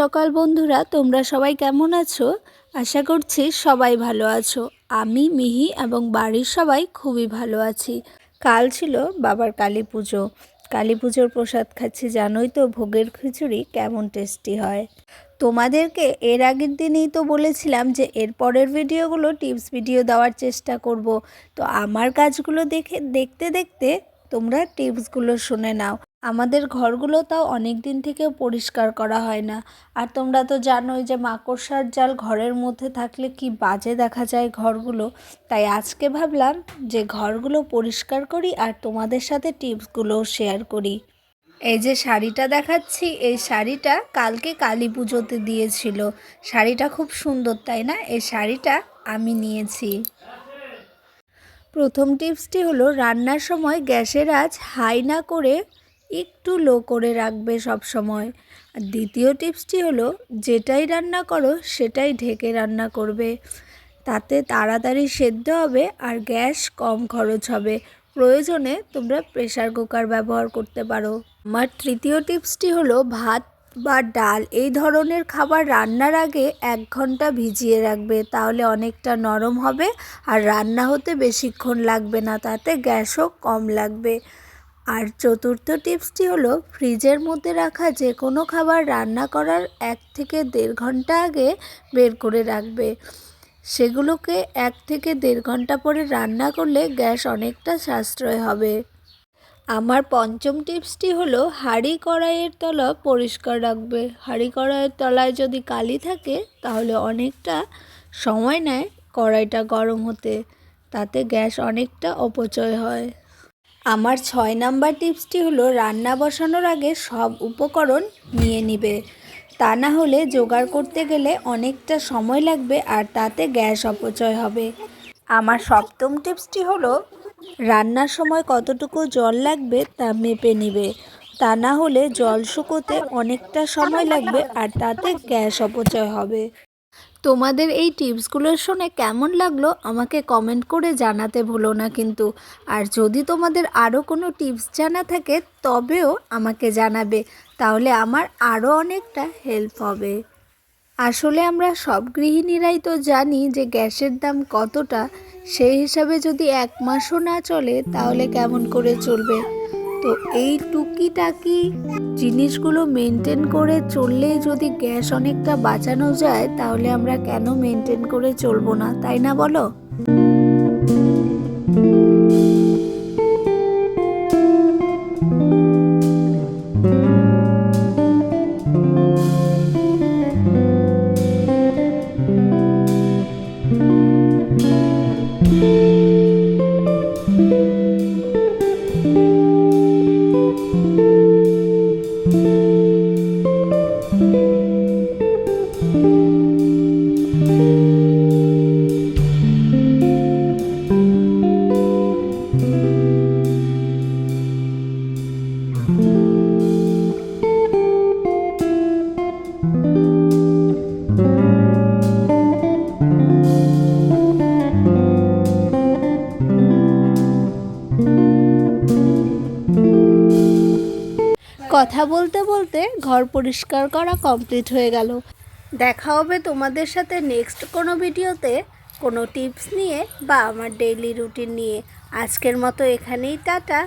সকাল বন্ধুরা, তোমরা সবাই কেমন আছো? আশা করছি সবাই ভালো আছো। আমি মিহি এবং বাড়ির সবাই খুবই ভালো আছি। কাল ছিল বাবার কালী পুজো। কালী পুজোর প্রসাদ খাচ্ছি, জানোই তো ভোগের খিচুড়ি কেমন টেস্টি হয়। তোমাদেরকে এর আগের দিনেই তো বলেছিলাম যে এর পরের ভিডিওগুলো টিপস ভিডিও দেওয়ার চেষ্টা করব। তো আমার কাজগুলো দেখে, দেখতে দেখতে তোমরা টিপসগুলো শুনে নাও। আমাদের ঘরগুলো তাও অনেক দিন থেকে পরিষ্কার করা হয় না। আর তোমরা তো জানোই যে মাকড়সার জাল ঘরের মধ্যে থাকলে কি বাজে দেখা যায় ঘরগুলো। তাই আজকে ভাবলাম যে ঘরগুলো পরিষ্কার করি আর তোমাদের সাথে টিপসগুলোও শেয়ার করি। এই যে শাড়িটা দেখাচ্ছি, এই শাড়িটা কালকে কালী পুজোতে দিয়েছিল। শাড়িটা খুব সুন্দর, তাই না? এই শাড়িটা আমি নিয়েছি। প্রথম টিপসটি হলো, রান্নার সময় গ্যাসের আজ হাই না করে একটু লো করে রাখবে সব সময়। আর দ্বিতীয় টিপসটি হলো, যেটাই রান্না করো সেটাই ঢেকে রান্না করবে। তাতে তাড়াতাড়ি সেদ্ধ হবে আর গ্যাস কম খরচ হবে। প্রয়োজনে তোমরা প্রেশার কুকার ব্যবহার করতে পারো। আমার তৃতীয় টিপসটি হলো, ভাত বা ডাল এই ধরনের খাবার রান্নার আগে এক ঘণ্টা ভিজিয়ে রাখবে। তাহলে অনেকটা নরম হবে আর রান্না হতে বেশিক্ষণ লাগবে না, তাতে গ্যাসও কম লাগবে। আর চতুর্থ টিপসটি হলো, ফ্রিজের মধ্যে রাখা যে কোনো খাবার রান্না করার এক থেকে দেড় ঘণ্টা আগে বের করে রাখবে। সেগুলোকে এক থেকে দেড় ঘণ্টা পরে রান্না করলে গ্যাস অনেকটা সাশ্রয় হবে। আমার পঞ্চম টিপসটি হলো, হাঁড়ি কড়াইয়ের তলা পরিষ্কার রাখবে। হাঁড়ি কড়াইয়ের তলায় যদি কালি থাকে, তাহলে অনেকটা সময় নেয় কড়াইটা গরম হতে। তাতে গ্যাস অনেকটা অপচয় হয়। আমার ছয় নাম্বার টিপসটি হলো, রান্না বসানোর আগে সব উপকরণ নিয়ে নিবে। তা না হলে জোগাড় করতে গেলে অনেকটা সময় লাগবে আর তাতে গ্যাস অপচয় হবে। আমার সপ্তম টিপসটি হলো, রান্নার সময় কতটুকু জল লাগবে তা মেপে নিবে। তা না হলে জল শুকোতে অনেকটা সময় লাগবে আর তাতে গ্যাস অপচয় হবে। তোমাদের এই টিপসগুলো শুনে কেমন লাগল আমাকে কমেন্ট করে জানাতে ভুলো না কিন্তু। আর যদি তোমাদের আরও কোনো টিপস জানা থাকে তবেও আমাকে জানাবে, তাহলে আমার আরও অনেকটা হেল্প হবে। আসলে আমরা সব গৃহিণীরাই তো জানি যে গ্যাসের দাম কতটা, সেই হিসাবে যদি এক মাসও না চলে তাহলে কেমন করে চলবে? তো এই টুকিটাকি জিনিসগুলো মেনটেন করে চললেই যদি গ্যাস অনেকটা বাঁচানো যায়, তাহলে আমরা কেন মেনটেন করে চলবো না? তাই না বলো? কথা বলতে বলতে ঘর পরিষ্কার করা কমপ্লিট হয়ে গেল। দেখা হবে তোমাদের সাথে নেক্সট কোনো ভিডিওতে। কোনো টিপস নিয়ে বা আমার ডেইলি রুটিন নিয়ে। আজকের মতো এখানেই, টাটা।